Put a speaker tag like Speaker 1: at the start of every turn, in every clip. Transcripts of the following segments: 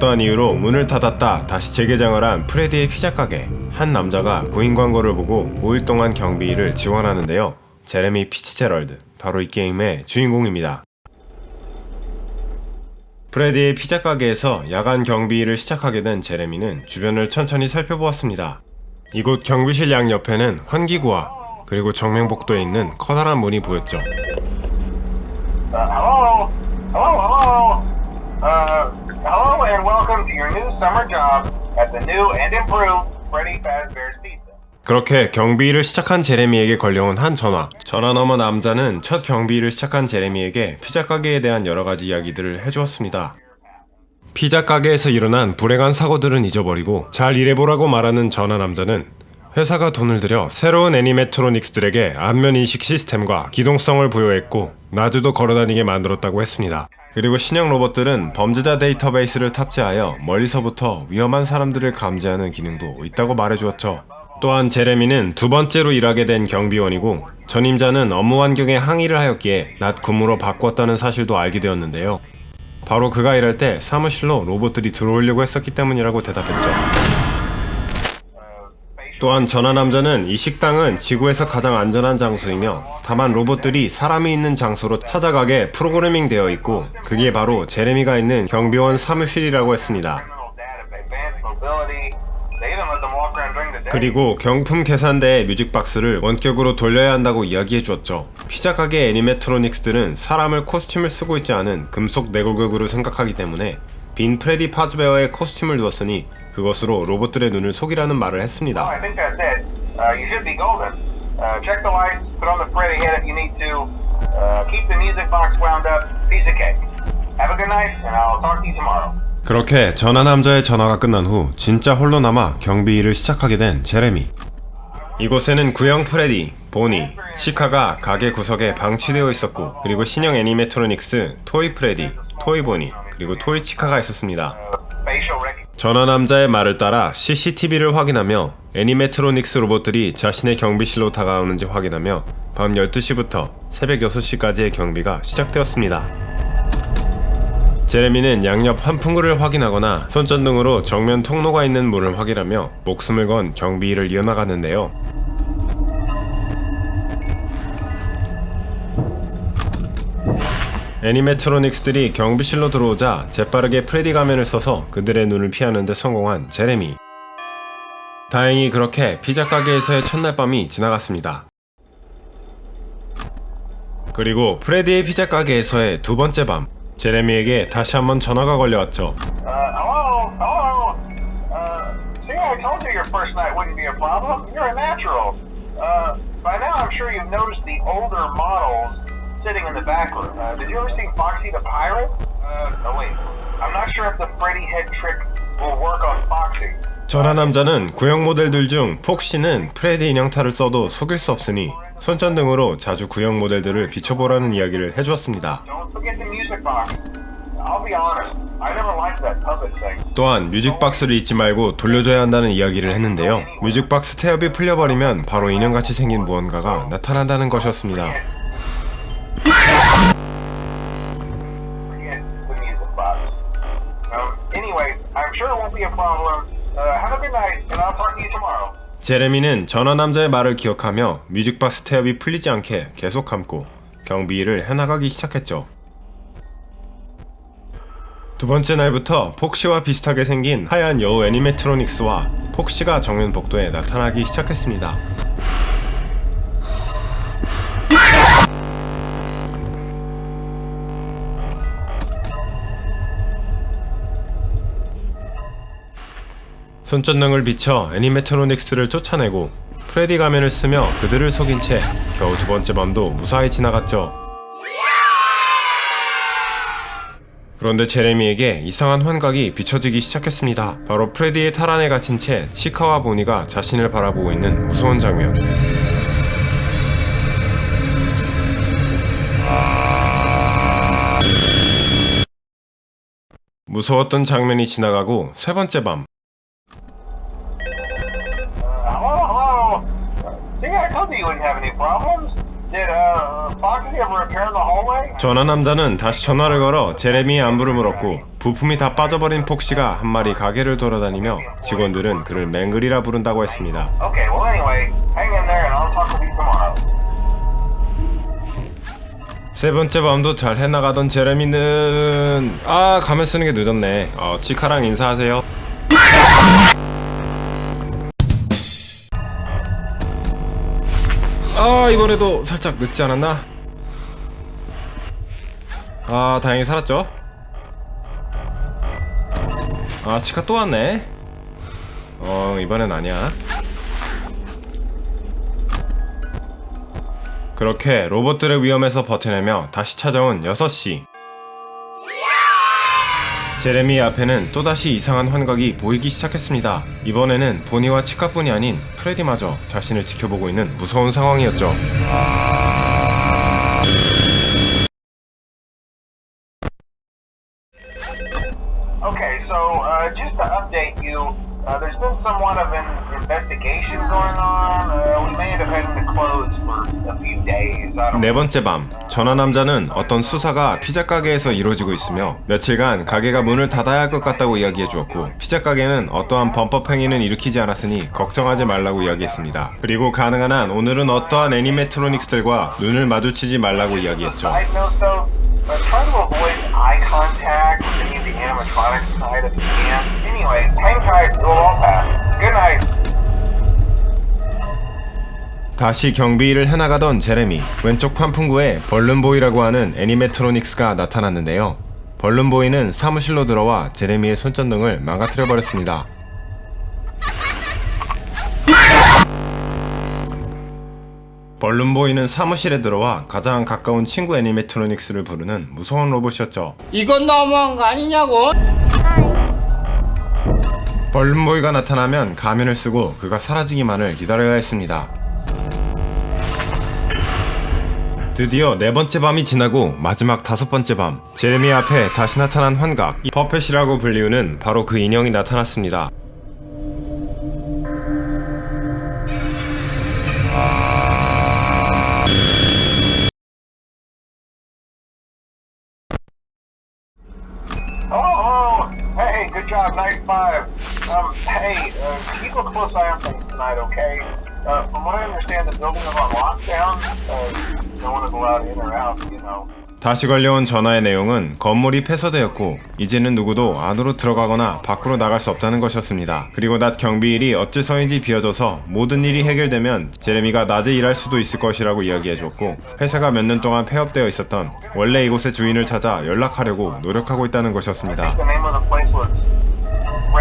Speaker 1: 어떠한 이유로 문을 닫았다 다시 재개장을 한 프레디의 피자 가게. 한 남자가 구인 광고를 보고 5일 동안 경비를 지원하는데요. 제레미 피치제럴드, 바로 이 게임의 주인공입니다. 프레디의 피자 가게에서 야간 경비를 시작하게 된 제레미는 주변을 천천히 살펴보았습니다. 이곳 경비실 양 옆에는 환기구와 그리고 정면복도에 있는 커다란 문이 보였죠.
Speaker 2: Uh, hello? Hello, hello? Uh, hello and welcome to your new summer job at the new and improved Freddy Fazbear's Pizza.
Speaker 1: 그렇게 경비일을 시작한 제레미에게 걸려온 한 전화. 전화 너머 남자는 첫 경비일을 시작한 제레미에게 피자 가게에 대한 여러 가지 이야기들을 해주었습니다. 피자 가게에서 일어난 불행한 사고들은 잊어버리고 잘 일해보라고 말하는 전화 남자는 회사가 돈을 들여 새로운 애니메트로닉스들에게 안면 인식 시스템과 기동성을 부여했고 나주도 걸어다니게 만들었다고 했습니다. 그리고 신형 로봇들은 범죄자 데이터베이스를 탑재하여 멀리서부터 위험한 사람들을 감지하는 기능도 있다고 말해주었죠. 또한 제레미는 두 번째로 일하게 된 경비원이고 전임자는 업무 환경에 항의를 하였기에 낮 근무로 바꿨다는 사실도 알게 되었는데요. 바로 그가 일할 때 사무실로 로봇들이 들어오려고 했었기 때문이라고 대답했죠. 또한 전화 남자는 이 식당은 지구에서 가장 안전한 장소이며 다만 로봇들이 사람이 있는 장소로 찾아가게 프로그래밍 되어 있고 그게 바로 제레미가 있는 경비원 사무실이라고 했습니다. 그리고 경품 계산대의 뮤직박스를 원격으로 돌려야 한다고 이야기해 주었죠. 피자 가게 애니메트로닉스들은 사람을 코스튬을 쓰고 있지 않은 금속 내골격으로 생각하기 때문에 빈 프레디 파즈베어의 코스튬을 두었으니 그것으로 로봇들의 눈을 속이라는 말을
Speaker 2: Oh,
Speaker 1: 했습니다.
Speaker 2: I think that's it. Uh, you should be golden. Uh, check the lights, put on the Freddy head if you need to. Uh, keep the music box wound up. Piece of cake. Have a good night, and I'll talk to you tomorrow.
Speaker 1: 그렇게 전화 남자의 전화가 끝난 후 진짜 홀로 남아 경비 일을 시작하게 된 제레미. 이곳에는 구형 프레디, 보니, 치카가 가게 구석에 방치되어 있었고 그리고 신형 애니메트로닉스, 토이 프레디, 토이 보니, 그리고 토이 치카가 있었습니다. 전화 남자의 말을 따라 CCTV를 확인하며 애니메트로닉스 로봇들이 자신의 경비실로 다가오는지 확인하며 밤 12시부터 새벽 6시까지의 경비가 시작되었습니다. 제레미는 양옆 환풍구를 확인하거나 손전등으로 정면 통로가 있는 문을 확인하며 목숨을 건 경비일을 이어나가는데요. 애니메트로닉스들이 경비실로 들어오자 재빠르게 프레디 가면을 써서 그들의 눈을 피하는 데 성공한 제레미. 다행히 그렇게 피자 가게에서의 첫날 밤이 지나갔습니다. 그리고 프레디의 피자 가게에서의 두 번째 밤, 제레미에게 다시 한번 전화가 걸려왔죠.
Speaker 2: Uh, Uh. Uh, sitting in the back room. Uh, did you ever see Foxy the Pirate? Uh, oh wait. I'm not sure if the Freddy head trick will work on Foxy.
Speaker 1: 전화 남자는 구형 모델들 중 폭시는 프레디 인형탈을 써도 속일 수 없으니 손전등으로 자주 구형 모델들을 비춰보라는 이야기를 해주었습니다. 또한 뮤직박스를 잊지 말고 돌려줘야 한다는 이야기를 했는데요. 뮤직박스 태엽이 풀려버리면 바로 인형같이 생긴 무언가가 나타난다는 것이었습니다.
Speaker 2: Uh, tomorrow.
Speaker 1: 제레미는 전화 남자의 말을 기억하며 뮤직박스 태엽이 풀리지 않게 계속 감고 경비 일을 해나가기 시작했죠. 두 번째 날부터 폭시와 비슷하게 생긴 하얀 여우 애니메트로닉스와 폭시가 정면 복도에 나타나기 시작했습니다. 손전등을 비춰 애니메트로닉스를 쫓아내고 프레디 가면을 쓰며 그들을 속인 채 겨우 두 번째 밤도 무사히 지나갔죠. 그런데 제레미에게 이상한 환각이 비춰지기 시작했습니다. 바로 프레디의 탈 안에 갇힌 채 치카와 보니가 자신을 바라보고 있는 무서운 장면. 무서웠던 장면이 지나가고 세 번째 밤.
Speaker 2: Hello, hello. See, I told you you wouldn't have any problems. Did uh, Foxy ever appear in the hallway?
Speaker 1: 전화 남자는 다시 전화를 걸어 제레미의 안부를 물었고 부품이 다 빠져버린 폭시가 한 마리 가게를 돌아다니며 직원들은 그를 맹글이라 부른다고 했습니다.
Speaker 2: Okay, well anyway, hang in there and I'll talk with you tomorrow.
Speaker 1: 세 번째 밤도 잘 해나가던 제레미는 아 가면 쓰는 게 늦었네. 어 치카랑 인사하세요. 아 이번에도 살짝 늦지 않았나? 아 다행히 살았죠. 아 치카 또 왔네. 어 이번엔 아니야. 그렇게 로봇들의 위험에서 버텨내며 다시 찾아온 6시. 제레미 앞에는 또다시 이상한 환각이 보이기 시작했습니다. 이번에는 보니와 치카뿐이 아닌 프레디마저 자신을 지켜보고 있는 무서운 상황이었죠.
Speaker 2: Uh, uh, there's been somewhat of an investigation going on. Uh, we may up having to close for a few days. I don't
Speaker 1: 네 번째 밤, 전화 남자는 어떤 수사가 피자 가게에서 이루어지고 있으며 며칠간 가게가 문을 닫아야 할 것 같다고 이야기해 주었고 피자 가게는 어떠한 범법 행위는 일으키지 않았으니 걱정하지 말라고 이야기했습니다. 그리고 가능한 한 오늘은 어떠한 애니메트로닉스들과 눈을 마주치지 말라고 이야기했죠.
Speaker 2: Side note though, uh, try to avoid eye contact with any of the animatronic side if you can. Anyway, hang tight, we'll all pass. Good night.
Speaker 1: 다시 경비 일을 해나가던 제레미 왼쪽 환풍구에 벌룬보이라고 하는 애니메트로닉스가 나타났는데요 벌룬보이는 사무실로 들어와 제레미의 손전등을 망가뜨려 버렸습니다 벌룬보이는 사무실에 들어와 가장 가까운 친구 애니메트로닉스를 부르는 무서운 로봇이었죠
Speaker 3: 이건 너무한 거 아니냐고?
Speaker 1: 벌룬보이가 나타나면 가면을 쓰고 그가 사라지기만을 기다려야 했습니다. 드디어 네 번째 밤이 지나고 마지막 다섯 번째 밤 제레미 앞에 다시 나타난 환각 이 퍼펫이라고 불리우는 바로 그 인형이 나타났습니다.
Speaker 2: Oh, oh, hey, good job. Um, hey, uh, keep a close eye on things tonight, okay? Uh, from what I understand, the building is on lockdown. Uh, no one is allowed in or out, you know.
Speaker 1: 다시 걸려온 전화의 내용은 건물이 폐쇄되었고 이제는 누구도 안으로 들어가거나 밖으로 나갈 수 없다는 것이었습니다. 그리고 낮 경비일이 어째서인지 비어져서 모든 일이 해결되면 제레미가 낮에 일할 수도 있을 것이라고 이야기해줬고 회사가 몇 년 동안 폐업되어 있었던 원래 이곳의 주인을 찾아 연락하려고 노력하고 있다는 것이었습니다.
Speaker 2: The name of the place was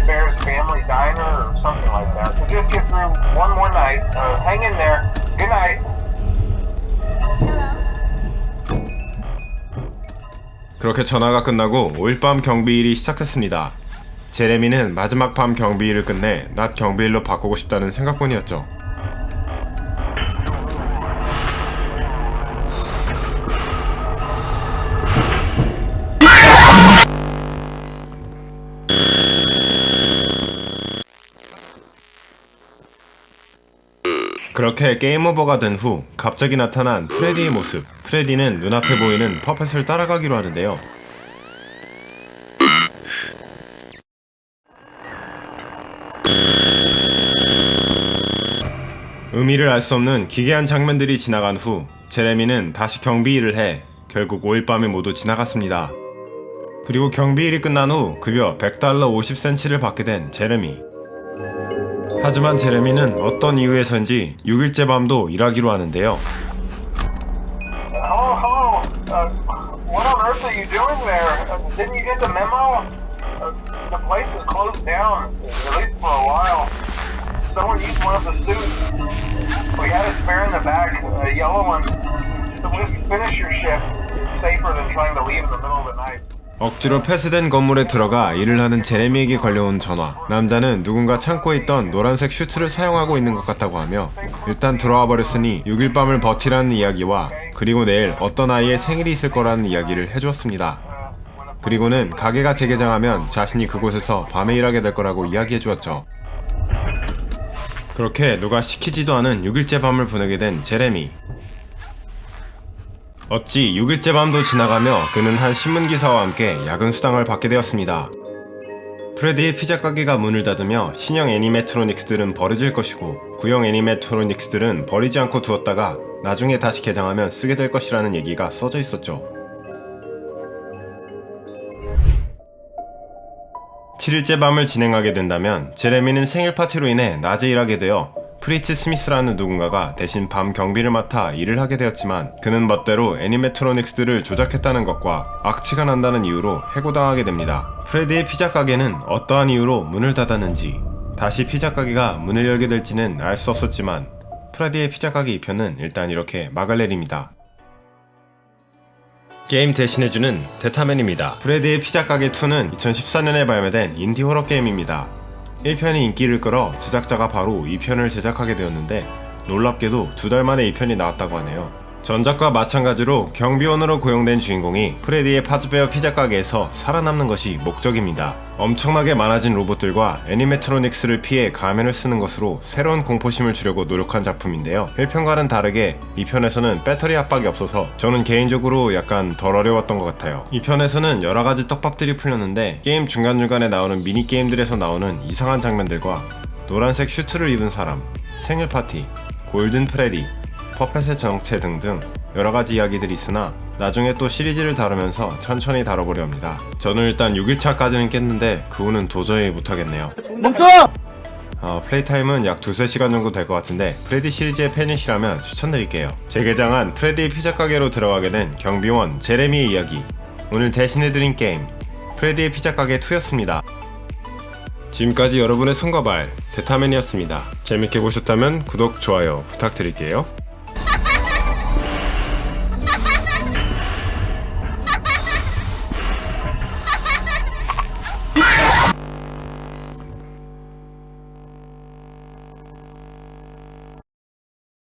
Speaker 2: Red Bear's Family Diner or something like that. So just get through one more night. Uh, hang in there. Good night.
Speaker 1: 그렇게 전화가 끝나고 5일 밤 경비일이 시작됐습니다. 제레미는 마지막 밤 경비일을 끝내 낮 경비일로 바꾸고 싶다는 생각뿐이었죠. 그렇게 게임 오버가 된 후 갑자기 나타난 프레디의 모습. 프레디는 눈앞에 보이는 퍼펫을 따라가기로 하는데요. 의미를 알 수 없는 기괴한 장면들이 지나간 후 제레미는 다시 경비일을 해 결국 5일 밤이 모두 지나갔습니다. 그리고 경비일이 끝난 후 급여 100달러 50센치를 받게 된 제레미. 하지만 제레미는 어떤 이유에서인지 6일째 밤도 일하기로 하는데요.
Speaker 2: Uh? Uh? Uh.
Speaker 1: 억지로 폐쇄된 건물에 들어가 일을 하는 제레미에게 걸려온 전화. 남자는 누군가 창고에 있던 노란색 슈트를 사용하고 있는 것 같다고 하며 일단 들어와 버렸으니 6일 밤을 버티라는 이야기와 그리고 내일 어떤 아이의 생일이 있을 거라는 이야기를 해주었습니다. 그리고는 가게가 재개장하면 자신이 그곳에서 밤에 일하게 될 거라고 이야기해 주었죠. 그렇게 누가 시키지도 않은 6일째 밤을 보내게 된 제레미. 어찌 6일째 밤도 지나가며 그는 한 신문기사와 함께 야근 수당을 받게 되었습니다. 프레디의 피자 가게가 문을 닫으며 신형 애니메트로닉스들은 버려질 것이고 구형 애니메트로닉스들은 버리지 않고 두었다가 나중에 다시 개장하면 쓰게 될 것이라는 얘기가 써져 있었죠. 7일째 밤을 진행하게 된다면 제레미는 생일 파티로 인해 낮에 일하게 되어 프리츠 스미스라는 누군가가 대신 밤 경비를 맡아 일을 하게 되었지만 그는 멋대로 애니메트로닉스들을 조작했다는 것과 악취가 난다는 이유로 해고당하게 됩니다. 프레디의 피자 가게는 어떠한 이유로 문을 닫았는지 다시 피자 가게가 문을 열게 될지는 알 수 없었지만 프레디의 피자 가게 2편은 일단 이렇게 막을 내립니다. 게임 대신해주는 데타맨입니다. 프레디의 피자 가게 2는 2014년에 발매된 인디 호러 게임입니다. 1편이 인기를 끌어 제작자가 바로 2편을 제작하게 되었는데 놀랍게도 두 달 만에 2편이 나왔다고 하네요. 전작과 마찬가지로 경비원으로 고용된 주인공이 프레디의 파즈베어 피자 가게에서 살아남는 것이 목적입니다. 엄청나게 많아진 로봇들과 애니메트로닉스를 피해 가면을 쓰는 것으로 새로운 공포심을 주려고 노력한 작품인데요. 1편과는 다르게 2편에서는 배터리 압박이 없어서 저는 개인적으로 약간 덜 어려웠던 것 같아요. 2편에서는 여러 가지 떡밥들이 풀렸는데 게임 중간중간에 나오는 미니게임들에서 나오는 이상한 장면들과 노란색 슈트를 입은 사람, 생일 파티, 골든 프레디, 퍼펫의 정체 등등 여러 가지 이야기들이 있으나 나중에 또 시리즈를 다루면서 천천히 다뤄보려 합니다. 저는 일단 6일차까지는 깼는데 그 후는 도저히 못하겠네요.
Speaker 3: 멈춰!
Speaker 1: 어, 플레이 타임은 약 두세 시간 정도 될 것 같은데 프레디 시리즈의 팬이시라면 추천드릴게요. 재개장한 프레디 피자 가게로 들어가게 된 경비원 제레미의 이야기. 오늘 대신해드린 게임 프레디의 피자 가게 2였습니다. 지금까지 여러분의 손과 발 대타맨이었습니다. 재밌게 보셨다면 구독, 좋아요 부탁드릴게요.